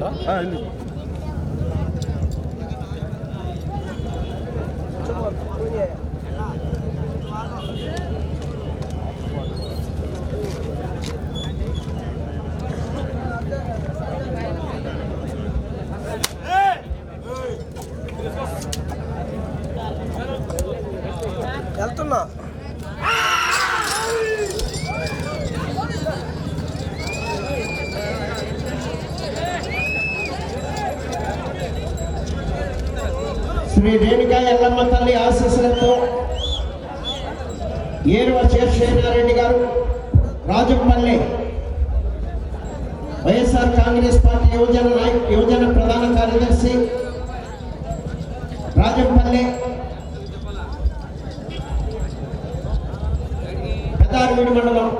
Ha 50. Shri Renuka Yellamma తల్లి ఆశీస్సులతో ఏరువ శేషేనారెడ్డి గారు రాజంపల్లి వైఎస్ఆర్ కాంగ్రెస్ పార్టీ యువజన నాయక్ యువజన ప్రధాన కార్యదర్శి రాజంపల్లి పెద్దారవీడి మండలం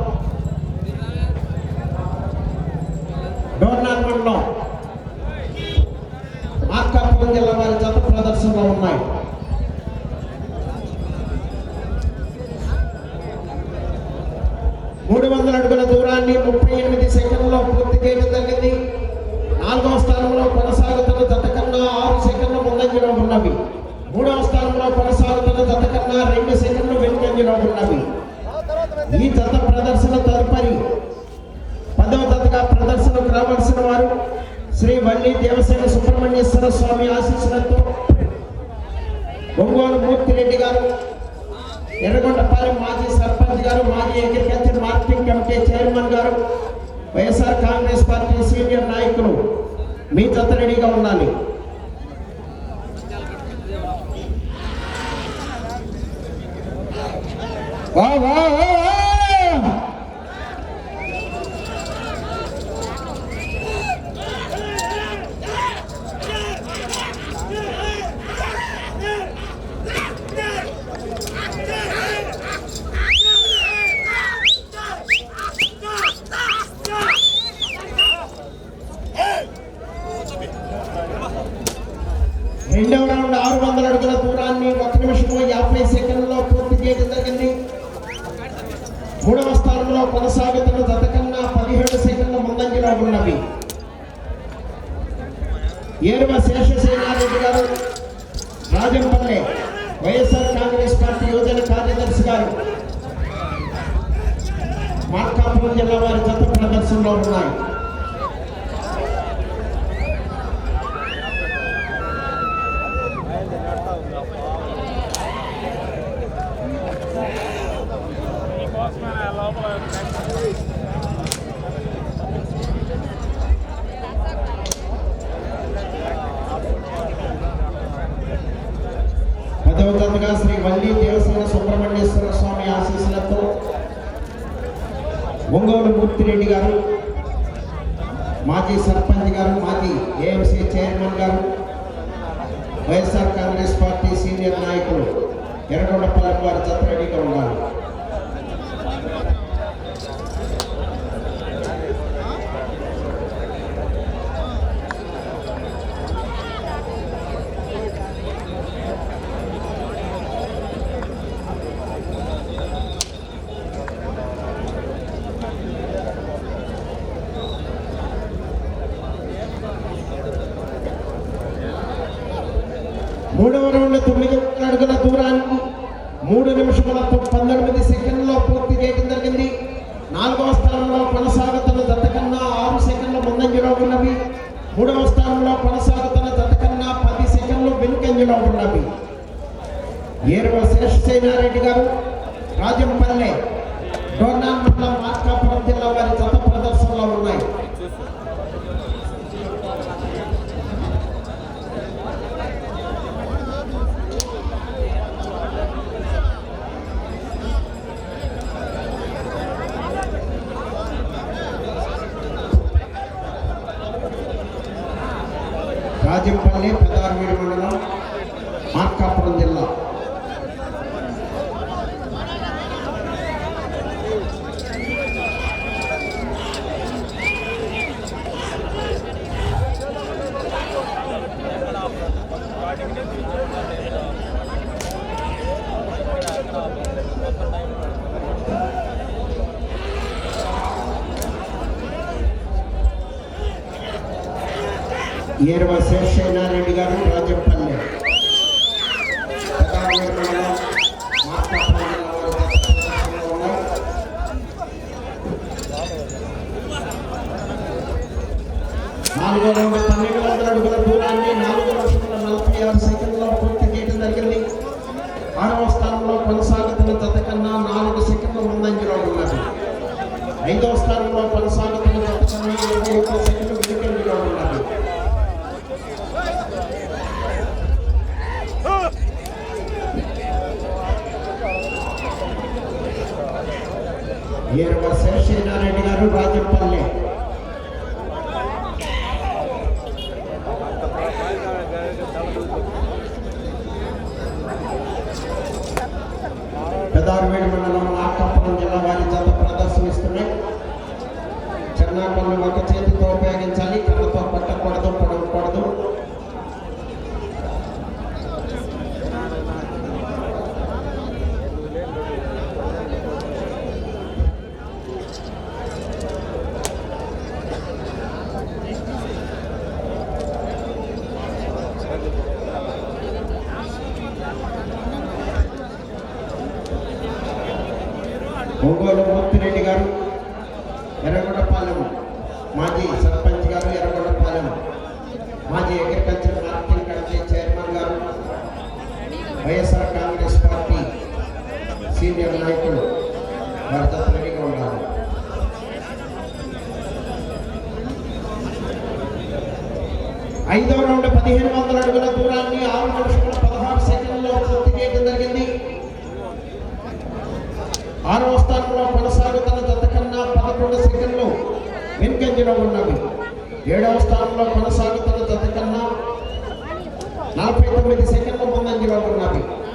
డోర్నాల్ మండలం మార్కాపురం జిల్లా వారి జత ఉన్నాయి మూడు వందల అడుగుల దూరాన్ని ముప్పై ఎనిమిది సెకండ్లో పూర్తి చేయడం జరిగింది. నాలుగవ స్థానంలో కొనసాగుతున్న జత కన్నా ఆరు సెకండ్ల ముందంజలో ఉన్నవి. మూడవ స్థానంలో కొనసాగుతున్న జత కన్నా రెండు సెకండ్లు వెనుకంజలో ఉన్నవి. ఈ జత ప్రదర్శన తదుపరి. పదవ జతగా ప్రదర్శనకు రావాల్సిన వారు శ్రీ వల్లి దేవసేన సుబ్రహ్మణ్యేశ్వర స్వామి ఆశీస్సులతో ఒంగోలు మూర్తిరెడ్డి గారు ఎర్రగొండపాలెం మాజీ సర్పంచ్ గారు మాజీ అగ్రికల్చర్ మార్కెటింగ్ కమిటీ చైర్మన్ గారు వైఎస్ఆర్ కాంగ్రెస్ పార్టీ సీనియర్ నాయకులు మీ జత రెడీగా ఉండాలి. వా వా వా వా! రెండవ రౌండ్ ఆరు వందల అడుగుల దూరాన్ని ఒక నిమిషంలో యాభై సెకండ్లలో పూర్తి చేయడం జరిగింది మూడవ స్థానంలో కొనసాగుతున్న జత కన్నా పదిహేడు సెకండ్ల ముందంజలో ఉన్నవి. ఏరువ శేషసేనారెడ్డి గారు రాజంపల్లె వైఎస్ఆర్ కాంగ్రెస్ పార్టీ యువజన కార్యదర్శి గారు. మార్కాపురం జిల్లా వారి జత ప్రదర్శనలో ఉన్నాయి పదవ జతగా శ్రీ వల్లి దేవసేన సుబ్రహ్మణ్యేశ్వర స్వామి ఆశీస్సులతో ఒంగోలు మూర్తిరెడ్డి గారు మాజీ సర్పంచ్ గారు మాజీ ఏఎంసీ చైర్మన్ గారు వైఎస్ఆర్ కాంగ్రెస్ పార్టీ సీనియర్ నాయకులు ఎర్రగొండపాలెం వారి జత రెడీగా ఉన్నారు మూడవ రౌండ్ తొమ్మిది అడుగుల దూరాన్ని మూడు నిమిషముల పంతొమ్మిది సెకండ్లో పూర్తి చేయడం జరిగింది. నాలుగవ స్థానంలో కొనసాగుతున్న జత కన్నా ఆరు సెకండ్ల ముందంజలో ఉన్నవి. మూడవ స్థానంలో కొనసాగుతున్న జత కన్నా పది సెకండ్లు వెనుకంజలో ఉన్నవి. ఏరువ శేషసేనారెడ్డి గారు రాజంపల్లె వారి శేషనారాయణ గారు ఉన్నాయి. నాలుగు వందల పన్నెండు వందల అడుగుల ఏరవ శేషనారెడ్డి గారు రాజంపల్లి. పెదారువేడి మండలం నాకాపురం జిల్లా వారి జత ప్రదర్శనిస్తున్నాయి. చెన్నాపల్లి ఒక చేతితో ఉపయోగించాలి కళ్ళతో పట్టకూడదు పడవకూడదు ఒంగోలు మూర్తిరెడ్డి గారు ఎర్రగొండపాలెం మాజీ సర్పంచ్ గారు ఎర్రగొండపాలెం మాజీ అగ్రికల్చర్ మార్కెటింగ్ కమిటీ చైర్మన్ గారు వైఎస్ఆర్ కాంగ్రెస్ పార్టీ సీనియర్ నాయకులు భర్త జత రెడీగా ఉన్నారు ఐదవ రౌండ్ పదిహేను వందల అడుగుల దూరాన్ని ఆరు నిమిషముల పదహారు సెకండ్లో పూర్తి చేయడం జరిగింది. ఆరవ స్థానంలో కొనసాగుతున్న జత పదకొండు సెకండ్లు వెనుకంజలో ఉన్నవి. ఏడవ స్థానంలో కొనసాగుతున్న జత నలభై తొమ్మిది సెకండ్లు ముందంజలో ఉన్నవి ఆరో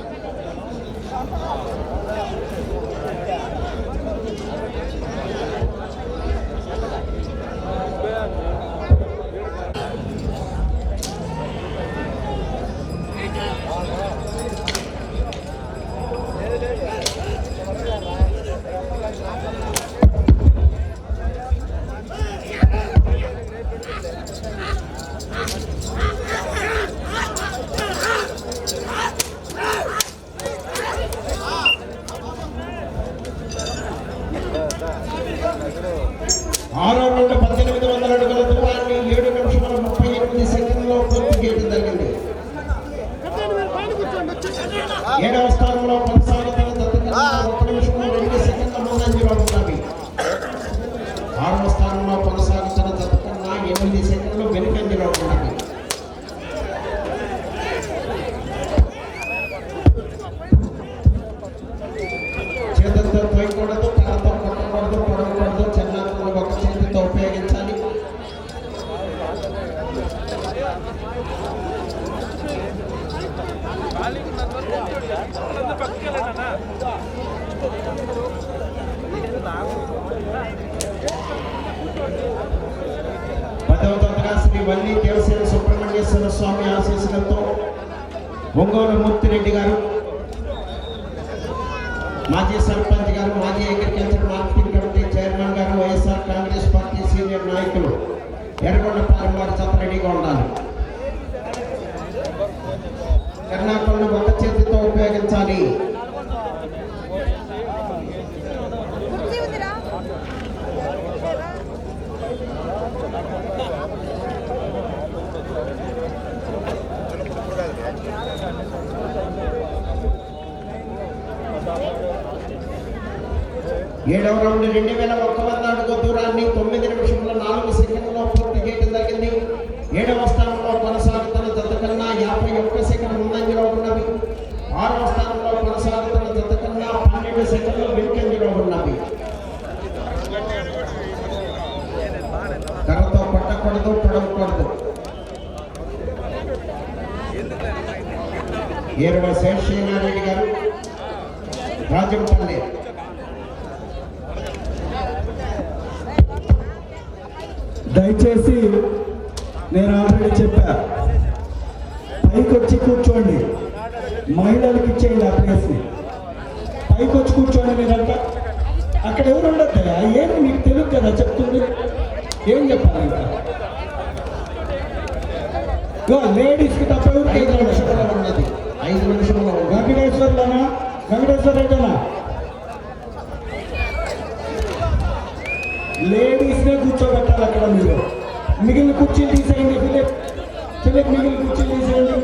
చేతులతో తోయకూడదు కొట్టకూడదు పొడవకూడదు చిన్నప్పుడు ఒక చేతితో ఉపయోగించాలి. పదవ తరగతి వల్లి దేవసేన సుబ్రహ్మణ్యేశ్వర స్వామి ఆశీస్సులతో ఒంగోలు మూర్తిరెడ్డి గారు మాజీ సర్పంచ్ గారు మాజీ అగ్రికల్చర్ మార్కెటింగ్ కమిటీ చైర్మన్ గారు వైఎస్ఆర్ కాంగ్రెస్ పార్టీ సీనియర్ నాయకులు ఎర్రగొండపాలెం వారి జత రెడీగా ఉండాలి. కర్ణాటకను ఒక చేతితో ఉపయోగించాలి. ఏడవ రౌండ్ రెండు వేల ఒక్క వంద అడుగు దూరాన్ని తొమ్మిది నిమిషముల నాలుగు సెకండ్లో పూర్తి చేయడం జరిగింది. ఏడవ స్థానంలో కొనసాగుతున్న జత కన్నా యాభై ఒక్క సెకండ్ ముందంజలో ఉన్నవి. ఆరవ స్థానంలో కొనసాగుతున్న జత కన్నా పన్నెండు సెకండ్లు వెనుకంజలో ఉన్నవి. కర్రతో పట్టకూడదు పడవకూడదు ఏరవ శేషనారెడ్డి గారు రాజంపల్లి. దయచేసి నేను ఆల్రెడీ చెప్పా. పైకి వచ్చి కూర్చోండి. మహిళలకు ఇచ్చేయండి ఆ ప్లేస్ని పైకి వచ్చి కూర్చోండి మీరంతా అక్కడ ఎవరు ఉండద్దు ఏంటి మీకు తెలుగు కదా చెప్తుంది? ఏం చెప్పాలి ఇంకా? లేడీస్కి తప్ప ఐదు అయితే నిమిషముల ఉన్నది ఐదు ఉన్నది వెంకటేశ్వర్లనా? వెంకటేశ్వర రెడ్డనా? మిగిలిన కుర్చీలు తీసేయండి ఫిలిప్. ఫిలిప్ మిగిలిన కుర్చీలు తీసేయండి.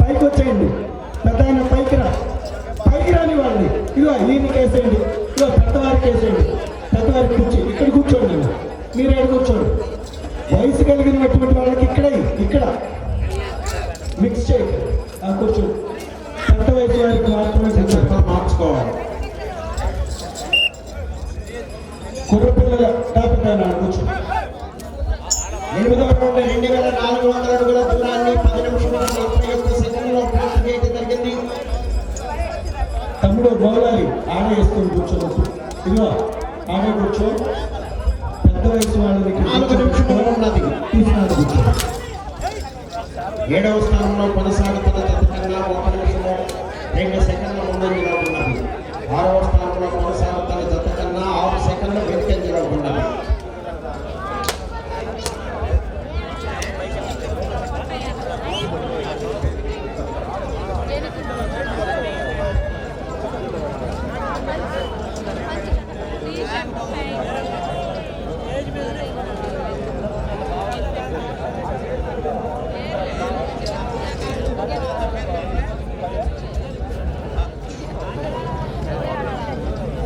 పైకి వచ్చేయండి. పెద్ద ఆయన పైకి రా. పైకి రాని వాళ్ళని. ఇదిగో ఈయనకి వేసేయండి ఇదిగో పెద్దవారికి వేసేయండి పెద్దవారికి కుర్చీ. ఇక్కడ కూర్చోండి. మీరు ఎక్కడ కూర్చోండి. తమ్ముడు బౌలాలి ఆడ వేసుకొని కూర్చోవచ్చు ఇదిగో ఆడ కూర్చో. పెద్ద వయసు వాళ్ళని తీసుకున్నాడు ఏడవ స్థానంలో కొనసాగుతున్న కన్నా ఒక నిమిషము రెండు సెకండ్ల ముందంజలో ఉన్నది. ఆరవ స్థానంలో కొనసాగుతున్న జత కన్నా ఆరు సెకండ్ల వెనుకంజలో ఉన్నది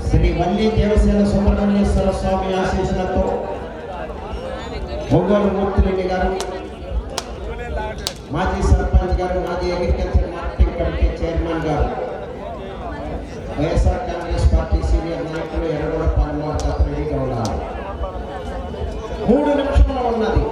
శ్రీ వల్లి దేవసేన సుబ్రహ్మణ్యేశ్వర స్వామి ఆశీస్సులతో ఒంగోలు మూర్తిరెడ్డి గారు మాజీ సర్పంచ్ గారు మాజీ అగ్రికల్చర్ మార్కెటింగ్ కమిటీ చైర్మన్ గారు వైఎస్ఆర్ కాంగ్రెస్ పార్టీ సీనియర్ నాయకులు ఎర్రగొండ పల్మూరు దత్తరెడ్డి ఉన్నారు మూడు నిమిషంలో ఉన్నది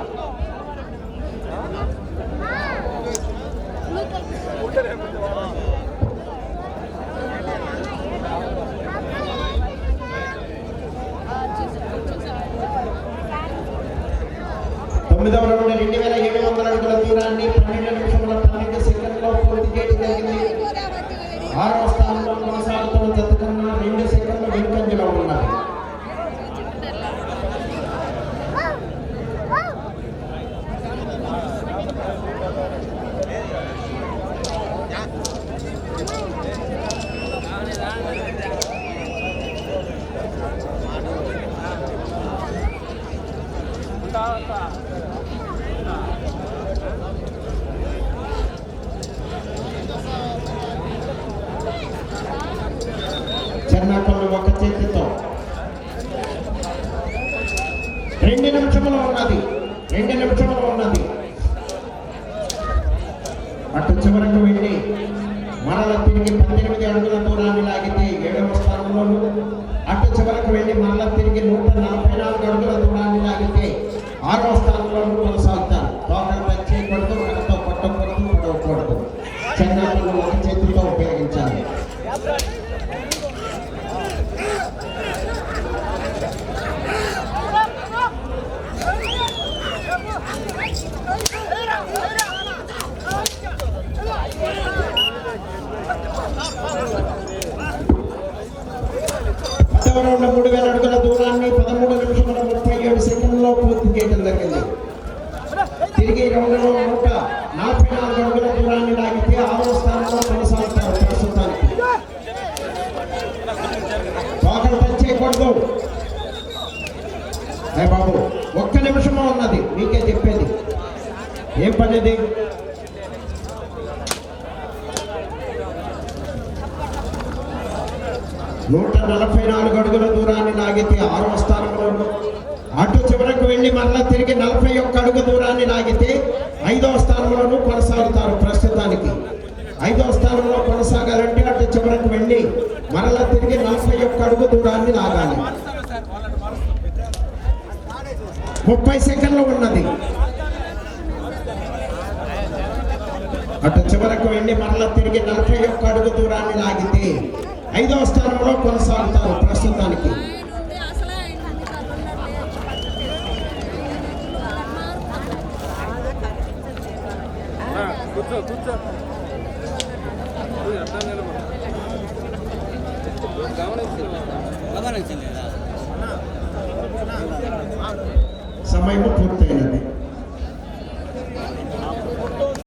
తొమ్మిదవ రెండు వేల ఏడు వందల అడుగుల దూరాన్ని పన్నెండు నిమిషముల పన్నెండు సెకండ్లో పూర్తి చేయడం జరిగింది ఆరవ స్థానంలో కొనసాగుతున్న జత కన్నా రెండు సెకండ్ల వెనుకంజలో ఒక చేతితో రెండు నిమిషములు ఉన్నది. రెండు నిమిషములు ఉన్నది. అటు చివరకు వెళ్ళి మరల తిరిగి పద్దెనిమిది అడుగుల దూరాన్ని లాగితే ఏడవ స్థానంలోను అటు చివరకు వెళ్ళి మరల తిరిగి నూట నలభై నాలుగు అడుగుల దూరాన్ని లాగితే ఆరవ స్థానం కొనసాగుతారు తోకలు టచ్ చేయకూడదు మనతో కొట్టకూడదు పడవకూడదు చెన్నాపల్లి ఒక చేతితో ఉపయోగించాలి పదవ ఉన్న మూడు వేల అడుగుల దూరాన్ని పదమూడు నిమిషముల ముప్పై ఏడు సెకండ్లో పూర్తి చేయడం జరిగింది. తిరిగి రౌండ్లో నూట నలభై నాలుగు అడుగుల దూరాన్ని లాగితే ఆరో స్థానంలో కొనసాగుతారు ప్రస్తుతానికి. తోకలు టచ్ చేయకూడదు. బాబు ఒక్క నిమిషమో ఉన్నది. మీకే చెప్పేది. ఏం పని నూట నలభై నాలుగు అడుగుల దూరాన్ని లాగితే ఆరవ స్థానంలో అటు చివరకు వెళ్ళి మరలా తిరిగి నలభై ఒక్క అడుగు దూరాన్ని లాగితే ఐదవ స్థానంలోనూ కొనసాగుతారు ప్రస్తుతానికి. ఐదవ స్థానంలో కొనసాగాలంటే అటు చివరకు వెళ్ళి మరలా తిరిగి నలభై ఒక్క అడుగు దూరాన్ని లాగాలి. ముప్పై సెకండ్లు ఉన్నది. అటు చివరకు వెళ్ళి మరలా తిరిగి నలభై ఒక్క అడుగు దూరాన్ని లాగితే ఐదవ స్థానంలో కొనసాగుతారు ప్రస్తుతానికి. కూర్చో కూర్చో ఎట్లా నిలబడు గమనించలేదు స సమయం పూర్తయినది